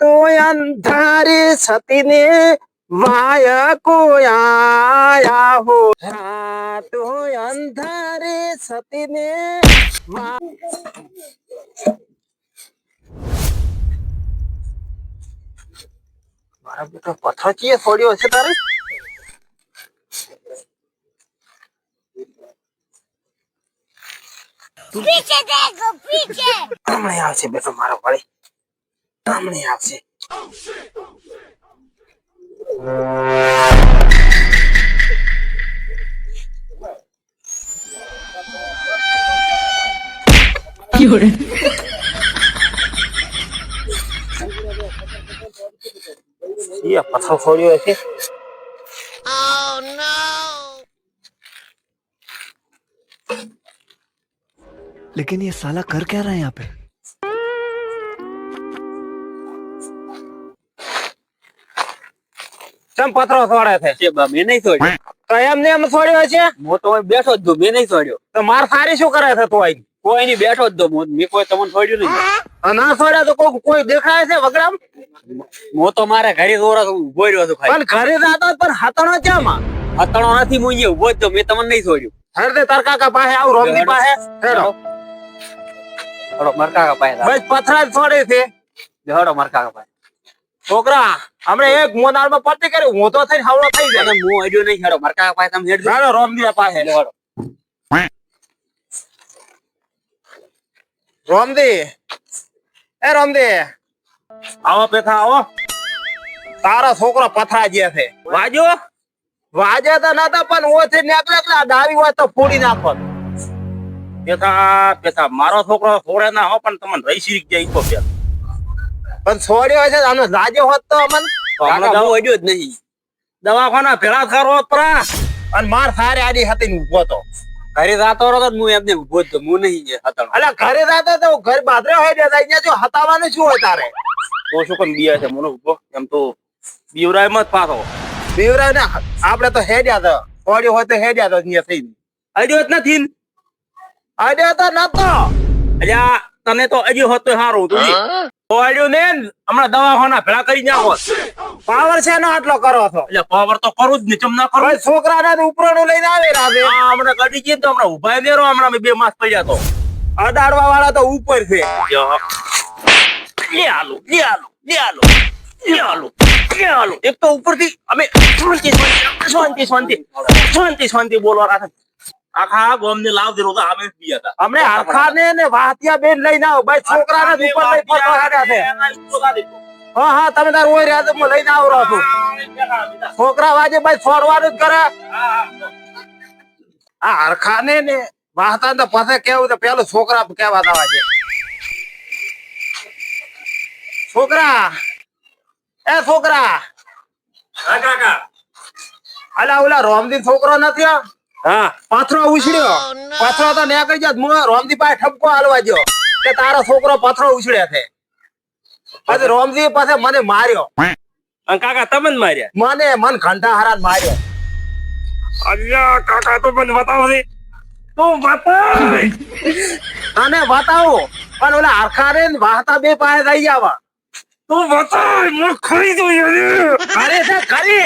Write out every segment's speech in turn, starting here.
તો અંધારે સતીને માયા કોયા હો? તો અંધારે સતીને મારા બેટો પથ્થર ચીએ ફોડ્યો છે તારે? પીછે દેખો પીછે. હમણાં આવશે બેટો મારો વળી. सामने आपसे पत्थर फोड़ियो ऐसे? Oh, लेकिन ये साला कर क्या रहा है यहाँ पे? ચમ પથ્થરો છોડે છે. છે બા મેં નહીં છોડ્યો તો એમને એમ છોડ્યો છે હું તો બેઠો જ છું મેં નહીં છોડ્યો તો માર સારી શું કરે છે તો આઈ કોઈ નહીં બેઠો જ હું મેં કોઈ તમને છોડ્યું નહીં. ના છોડ્યા તો કોઈ કોઈ દેખાય છે વગડામ? હું તો મારે ઘરે દોરા ઊભો રહ્યો છું પણ ઘરે જતો પણ હતણો કેમ હતણો નથી હું અહીંયા ઊભો જ છું મેં તમને નહીં છોડ્યું હેડ દે તાર કાકા પાસે આવ રોમની પાસે. હેડો. હડો મારા કાકા પાસે બસ પથરા છોડે છે. હડો મારા કાકા પાસે. છોકરા હમણે એક મોનાળમાં પતિ કરી હું તો થઈને હવળો થઈ જાય. હું હેડ્યો નહીં હેડો મારા કાકા પાસે તમે હેડ હેડો રોમની પાસે હડો. રોમદી એ રોમદી. આવો પેથા આવો. તારો છોકરો પથરા જે છે. વાજો? વાજે તો નતા પણ ઓથી નીકળે એટલે ડાવી હોય તો ફોડી નાખો. પેથા પેથા મારો છોકરો છોડે ના હો પણ તમને રહી શીખ જાય ઈકો પેલા પણ છોડ્યો છે આનો લાજો હોત તો અમન. હું અડ્યો જ નહીં. દવાખાના ભેળા થારો પરા. અને માર થારે આડી હતી ને ઊભો તો. ઘરે જાતો રહો તો હું એમને ઊભો જ હું નહીં હતા અલા ઘરે જાતો તો ઘર બાદરે હોય ને અહીંયા જો હતાવાનું શું હોય તારે? તો શું કેમ બીયા છે મને ઊભો એમ તો બીવરાય મત પાછો. બીવરાય ને આપણે તો હેડ્યા તો છોડ્યો હોય તો હેડ્યા તો અહીંયા થઈ અડ્યો જ નથી અડ્યો તો નતો. અલ્યા તને તો અજી હોત તો સારું તું તો ને હમણાં દવાખાના ભેળા કરી નાખો. પાવર છે નો આટલો કરો છો? એટલે પાવર તો કરું જ ને ચમ ના કરું? હવે છોકરાને ઉપરનું લઈને આવે રાતે હમણાં કાઢી જઈએ તો હમણાં ઊભા ને રહો હમણાં બે માસ પડ્યા તો. અડાડવા વાળા તો ઉપર છે. લે આલો લે આલો લે આલો લે આલો લે આલો એક તો ઉપરથી અમે શાંતિ શાંતિ શાંતિ શાંતિ શાંતિ બોલવા રાખે. આખા ગોમ ને લાવ દેરો અમે જ હતા. અમને હરખાને ને વાહતિયા બેન લઈને આવો. ભાઈ છોકરાને ઉપર લઈ ફરવા હાડ્યા છે. હા હા તમે તાર ઓય લઈને આવો રહો છું છોકરા વાજે ભાઈ છોડવાનું જ કરે. આ હરખાને ને વાહતા તો પાસે કેવું તો પેલું છોકરા કેવા થવા છે. છોકરા એ છોકરા. અલા ઓલા રોમદીન છોકરો નથી આ? હા. પાથરો ઉછળ્યો. પાથરો તો નીકળી જાત હું રોમજી પાસે ઠપકો હાલવા ગયો કે તારો છોકરો પાથરો ઉછળ્યા છે. પછી રોમજી પાસે મને માર્યો. અને કાકા તમે જ માર્યા? મને મન ઘંટા હારા માર્યો. અલ્યા કાકા તો મને બતાવો ને. તું બતાવ. તને બતાવો. પણ ઓલા ને વાહતા બે પાસે થઈ જવા તું બતાવ. હું ખરી દઉં અરે છે ઘરે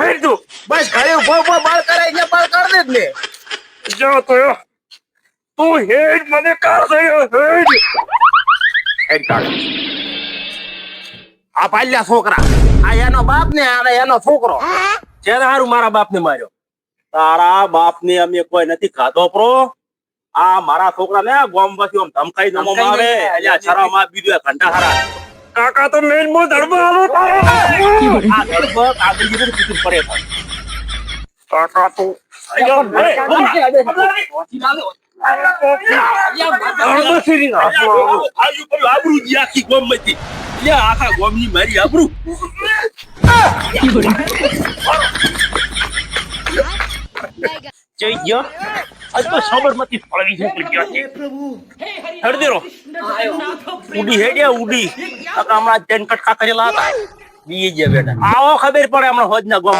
ફેર દઉં બસ ઘરે ઊભો ઊભો બાળ કરે અહીંયા બાળ કર દે ને. જો તો યો. તું હેડ મને કાર થયો હેડ. હેડ કાર આ પાલ્યા છોકરા. આ એનો બાપ ને અને એનો છોકરો. જેને હારું મારા બાપ ને માર્યો. તારા બાપ ને અમે કોઈ નથી ખાધો પ્રો. આ મારા છોકરા ને ગોમ પછી આમ ધમકાઈ મારે આવે. નહીં. અલ્યા છરા માં બીજું આ ઘંટા હારા. કાકા તો મેન મો ધર્મ આલો તારો આ ધર્મ આગળ જીવન કુતુર પડે કાકા તો આખી ગોમમાંથી. અલ્યા, આખા ગોમની મારી આબરૂ જઈ ગયો આજ તો સાબરમતી ફળવી છે ઉડી હેડ્યા ઉડી હમણાં તેન કટકા કરેલા હતા. બી જે બેટા આવો ખબર પડે હમણાં હોજ ના ગોમ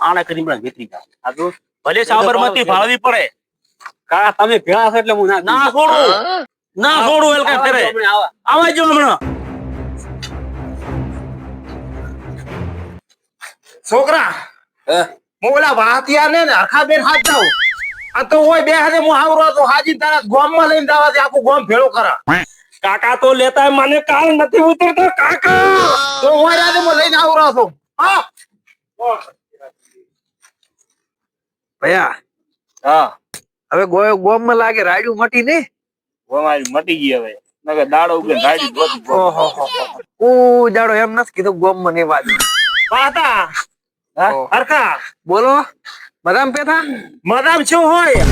આને કરી પણ વેતરી જા ભલે સાબરમતી ભાળવી પડે. કા તમે ભેળા છો એટલે હું ના ના છોડું ના છોડું એલકા કરે આવા જો હમણાં છોકરા હું? ઓલા વાતિયા ને હરખા બેન હાથ જાઉં આ તો હોય બે હાથે હું આવરો તો હાજી તારા ગોમમાં લઈને દાવા આખું ગોમ ભેળો કરા કાકા તો લેતા મને કાલ નથી ઉતરતો કાકા! તો હું રાતે માં લઈને આવરો છું. હા. ભયા હા. હવે ગોયમાં લાગે રાડ્યું મટી ને? અમારી મટી ગઈ હવે. નકર દાડો ઉગે રાડી ગોતી ઓહો ઓ દાડો એમ નથી કીધું ગોમમાં ને વાત પાતા હા? હરખા! બોલો મદામ પેથા મદામ શું હોય.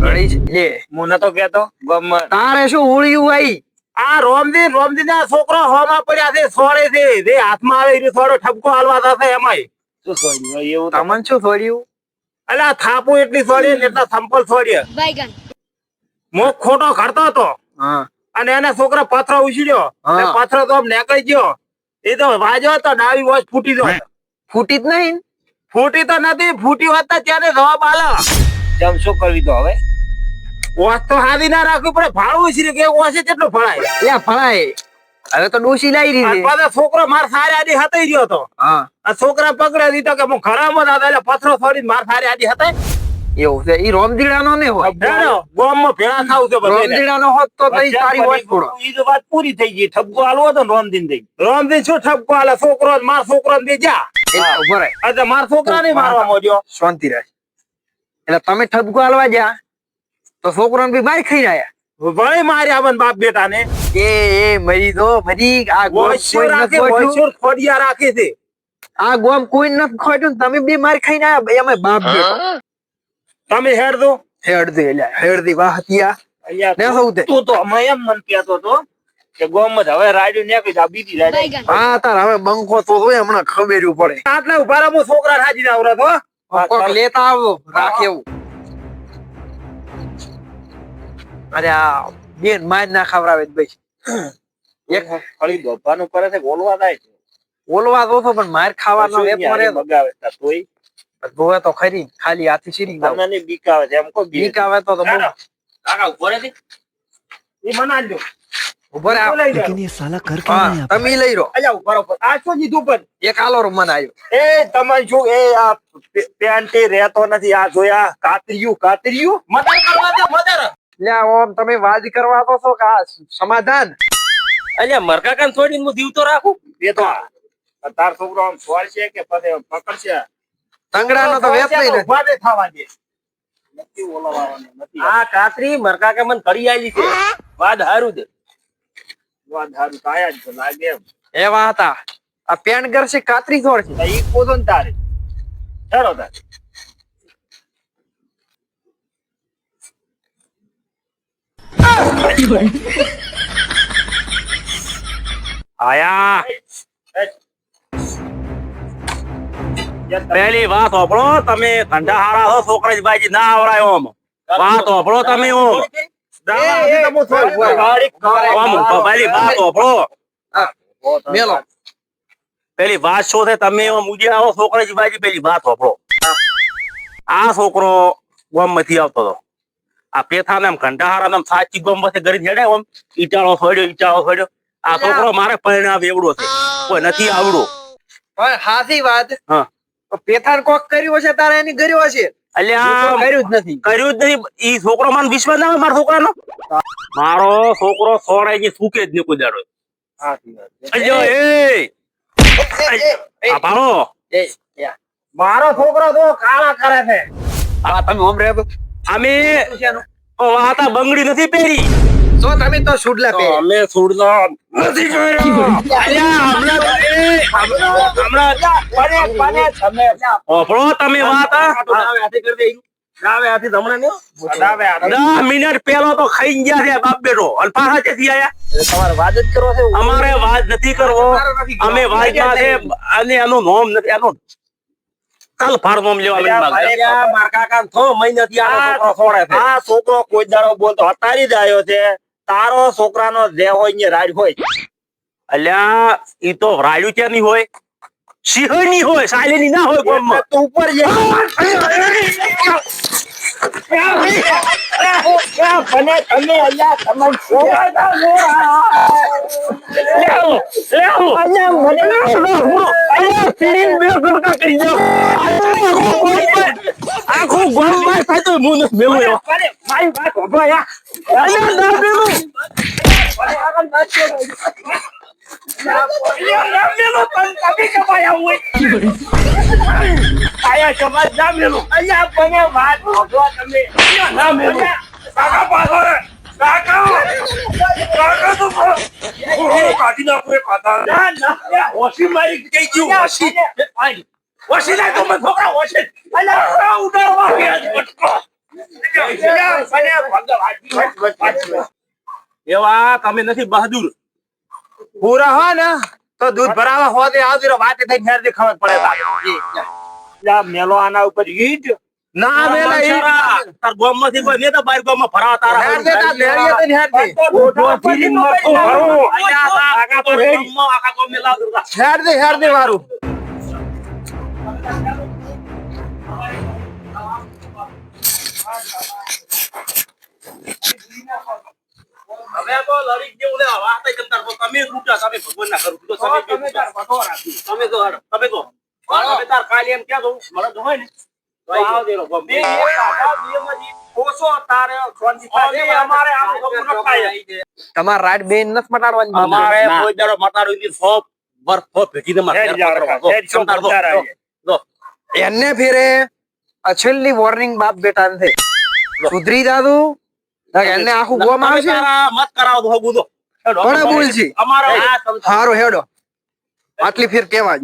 ઘણી લે. હું નતો કેતો ગોમ તારે શું ઉળ્યું આઈ? આ રોમદી રોમદી ના છોકરો હોમાં પડ્યા છે સોળે છે. જે હાથમાં આવે એ થોડો ઠપકો હાલવા થશે એમાંય. શું સોડ્યું એવું તમને શું થોડ્યું અલા થાપુ એટલી સોળી ને એટલા સંપલ સોડી Baigan. ખોટો કરતો હતો. અને એના છોકરા પથરો ઉછીડ્યો. પથરો તો નેકળી ગયો. એ તો વાજો તો ડાવી વોચ ફૂટી ગયો ફૂટી જ નહીં ફૂટી તો નથી ફૂટી હોત તો ત્યારે જવાબ આલો. જમ શું કરવી તો હવે? વોચ તો હાદી ના રાખવી પડે ભાડું ઉછળી કે ઓછે કેટલો ફળાય ફળાય હવે તો ડોસી લાવી દીધી પાછો છોકરો માર સારી આડી હતાઈ રહ્યો હતો. હા. આ છોકરા પકડે દીધો કે હું ખરામાં દાદા એટલે પથરો છોડી માર સારી આડી હતાઈ. એવું છે ઈ રોમદીડાનો ને હોય ગોમમાં ભેળા થાવ છે બધાને. રોમદીડાનો હોત તો તઈ ઈ તો વાત પૂરી થઈ ગઈ ઠપકો આલવો ને રોમદીન થઈ શું ઠપકો આલે? છોકરો માર છોકરો ને બે જા. ભરાય અચ્છા માર છોકરા ને મારવા મોડ્યો. શાંતિ રાખ. એટલે તમે ઠપકો હાલવા જા. તો છોકરાને બી માર ખાઈ આયા. વળી માર્યા બન બાપ બેટા ને એ એ મરી દો મરી. આ કોઈ રાખે નથી ખોડિયા રાખે છે. આ ગોમ કોઈ નથી ખોટ્યું તમે બી માર ખાઈને આયા એમાં બાપ બેટા. તમે હેડ દો. હેડદી હેડ દે વાહ હતિયા અહીંયા ને સૌ તે તું તો અમે એમ મન કહેતો તો કે ગોમ જ હવે રાડ્યું ને કઈ બીજી રાડ્યું. હા તાર હવે બંકો તો હોય હમણાં ખબર પડે. આટલા ઊભા હું છોકરા રાજી ના આવરા તો. લેતા આવો રાખે અરે આ બેન માર ના ખવડાવે ભાઈ. એક ખાલી ગભાનું કરે છે ઓલવા થાય છે? ઓલવા તો પણ માર ખાવાનો એ મરે મગાવે તોય? ભોવે તો ખરી ખાલી હાથી છીરી દો મને બીક આવે છે એમ કો બીક આવે તો તો કાકા ઊભો રે એ મના લ્યો ઊભો રે લેકિન એ સાલા કર કે નહીં તમે લઈ રો. અલ્યા ઉપર રો આ શું જીધું પણ? એક આલો મન આવ્યો એ તમે શું એ આ પેન્ટી રહેતો નથી આ જોયા કાતરિયું કાતરિયું? મદર કરવા દે મદર લે ઓમ તમે વાત કરવા તો છો કા આ સમાધાન? અલ્યા મરકાકાને છોડીને હું જીવતો રાખું? એ તો તાર છોકરો આમ છોડશે કે પદે પકડશે? તંગડાનો તો વેત નહીં ને. ઊભા થવા દે. નથી ઓલવવાનો, નથી. આ કાતરી મરકાકા મન કરી આલી છે. વાદ હારું છે. વાદ હારું તો જ લાગે એમ. એવા હતા આ. પેન કરશે કાતરી છોડ છે. તો ઈ તારે. હેરો તાર. આયા પહેલી વાત હોપડો તમે ધંધા હારા છો છોકરા જી ભાઈ ના આવડાયો ઓમ વાત હોપડો તમે ઓમ પેલી વાત હોપડો પેલી વાત શું છે તમે એમાં મુજે આવો છોકરા જ બાજી પેલી વાત હોપડો આ છોકરો ગોમમાંથી આવતો હતો આ પેથાને ને ઘંટાહારા આમ સાચી ગોમમાંથી ગરી હેડે આમ ઈટાળો ફોડ્યો ઈટાળો ફોડ્યો. આ છોકરો મારે પરિણામ એવડો છે. કોઈ નથી આવડો. પણ હાથી વાત. હા. પેથાન કોક કર્યું હશે તારે એની ગર્યો હશે. અલ્યા કર્યું જ નથી. કર્યું જ નથી. ઈ છોકરો મને વિશ્વાસ ના હોય મારા છોકરાનો? મારો છોકરો સોળે ની સૂકે જ નહીં કોઈ દાડો અલ્યો એ. મારો છોકરો તો કાળા કરે છે. આ તમે ઓમ રહે અમે વાતા બંગડી નથી પહેરી. તો તમે તો સુડલા પહેરી. અમે સુડલા નથી પહેર્યા. તમે મિનિટ પેલો તો ખાઈ ગયા છે બાપ બેટો. અને પાછા ક્યાંથી આયા? તમારે વાત જ કરો છે? અમારે વાત નથી કરવો. અમે વાત છે અને એનું નોમ નથી એનું કાલ ફાર નોમ લેવા લઈને ભાગે. આ છોકરો કોઈ દાડો બોલતો હતારી જ આવ્યો છે તારો છોકરાનો જે હોય ને રાડ હોય અલ્યા એ તો રાડ્યું ક્યાં નહીં હોય સિંહણની હોય સાયલી ના હોય ગામમાં. ઉપર મને તમે અલ્યા તમે લેવો લેવો અલ્યા મને અલ્યા પીડીને બે ગુરકા કરી દો આખું ગોમ બાર થાય તો હું નથી મેલું એવો. મારી વાત હોભળો યા. અલ્યા ના તમે હોય. આયા સમાજ ના મેલું. અલ્યા મને વાત તમે. ના મેલું. કાકા પાછો રે. કાકા! કાકા તો કાઢી નાખો એ ખાતા ના ના ઓછી મારી કઈ ગયું? ઓછી. આઈ ના તો છોકરા ઓછી. અલ્યા ઉડાડવા ગયા એવા તમે નથી બહાદુર. પૂરા હો ને તો દૂધ ભરાવા હો દે આવતી વાતે થઈ ખબર પડે મેલો આના ઉપર ઈજ ના મેલા ઈ તાર ગોમમાંથી કોઈ નેતા બાર ગોમમાં ભરાવા તારા હેર દે તાર લેરીએ તો હેર દે. ઓઢો ફીરીન મરતો ભરો આખા તો ગોમમાં આખા ગોમ મેલા દુર્ગા હેર દે હેર દે હવે તો લડી જેવું લે. તમે લૂંટા તમે ભગવાન ના કરો તો તમે તમે તાર પતો રાખી. તમે તો તમે તો તમે તાર કાલે એમ ક્યાં દઉં મને તો હોય ને. તમારે રાઈટ બેન નથી મટાડવાની? અમારે કોઈ દાડો મટાડવી સો બરફ ભેગી તમારે. એને ફેરે છેલ્લી વોર્નિંગ બાપ બેટા ને થઈ સુધરી દાદુ એને આખું ગોમ તમે આવશે મત કરાવો તો દો. હેડો, કોણે અમારો હારો હેડો. આટલી ફેર કેવા